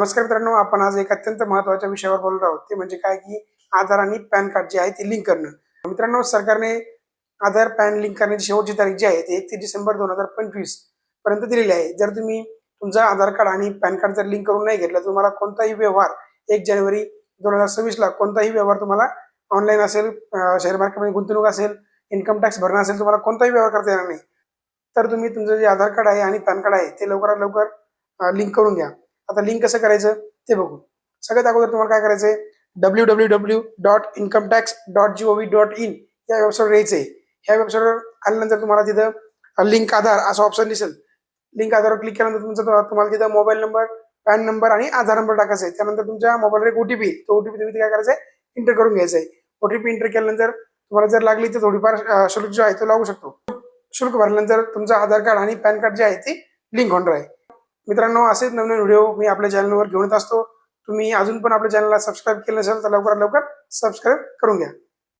नमस्कार मित्रांनो आपण आज एक अत्यंत महत्त्वाच्या विषयावर बोलत आहोत. ते म्हणजे काय की आधार आणि पॅन कार्ड जे आहे ते लिंक करणं. मित्रांनो सरकारने आधार पॅन लिंक करण्याची शेवटची तारीख जी आहे ती एकतीस डिसेंबर दोन हजार पंचवीसपर्यंत दिलेली आहे. जर तुम्ही तुमचं आधार कार्ड आणि पॅन कार्ड जर लिंक करून नाही घेतलं तुम्हाला कोणताही व्यवहार एक जानेवारी दोन हजार सव्वीसला कोणताही व्यवहार तुम्हाला ऑनलाईन असेल शेअर मार्केटमध्ये गुंतवणूक असेल इन्कम टॅक्स भरणं असेल तुम्हाला कोणताही व्यवहार करता येणार नाही. तर तुम्ही तुमचं जे आधार कार्ड आहे आणि पॅन कार्ड आहे ते लवकरात लवकर लिंक करून घ्या. आता लिंक कसं करायचं? ते बघू. सगळ्यात अगोदर तुम्हाला काय करायचंय? W W W dot income tax dot G O V dot in या वेबसाईटवर यायचंय ह्या वेबसाईटवर आल्यानंतर तुम्हाला तिथं लिंक आधार असं ऑप्शन दिसेल. लिंक आधारवर क्लिक केल्यानंतर तुमचं तुम्हाला तिथं मोबाईल नंबर पॅन नंबर आणि आधार नंबर टाकायचा आहे. त्यानंतर तुमच्या मोबाईलवर एक ओटीपी तो ओटीपी तुम्ही काय करायचं आहे इंटर करून घ्यायचा आहे. ओटीपी इंटर केल्यानंतर तुम्हाला जर लागली तर थोडीफार शुल्क जो आहे तो लागू शकतो. शुल्क भरल्यानंतर तुमचं आधार कार्ड आणि पॅन कार्ड जे आहे ते लिंक होणार आहे. मित्रांनो असेच नवीन व्हिडिओ मी आपल्या चॅनलवर घेऊन येत असतो. तुम्ही अजून पण आपल्या चॅनलला सबस्क्राईब केलं नसेल तर लवकरात लवकर सबस्क्राईब करून घ्या.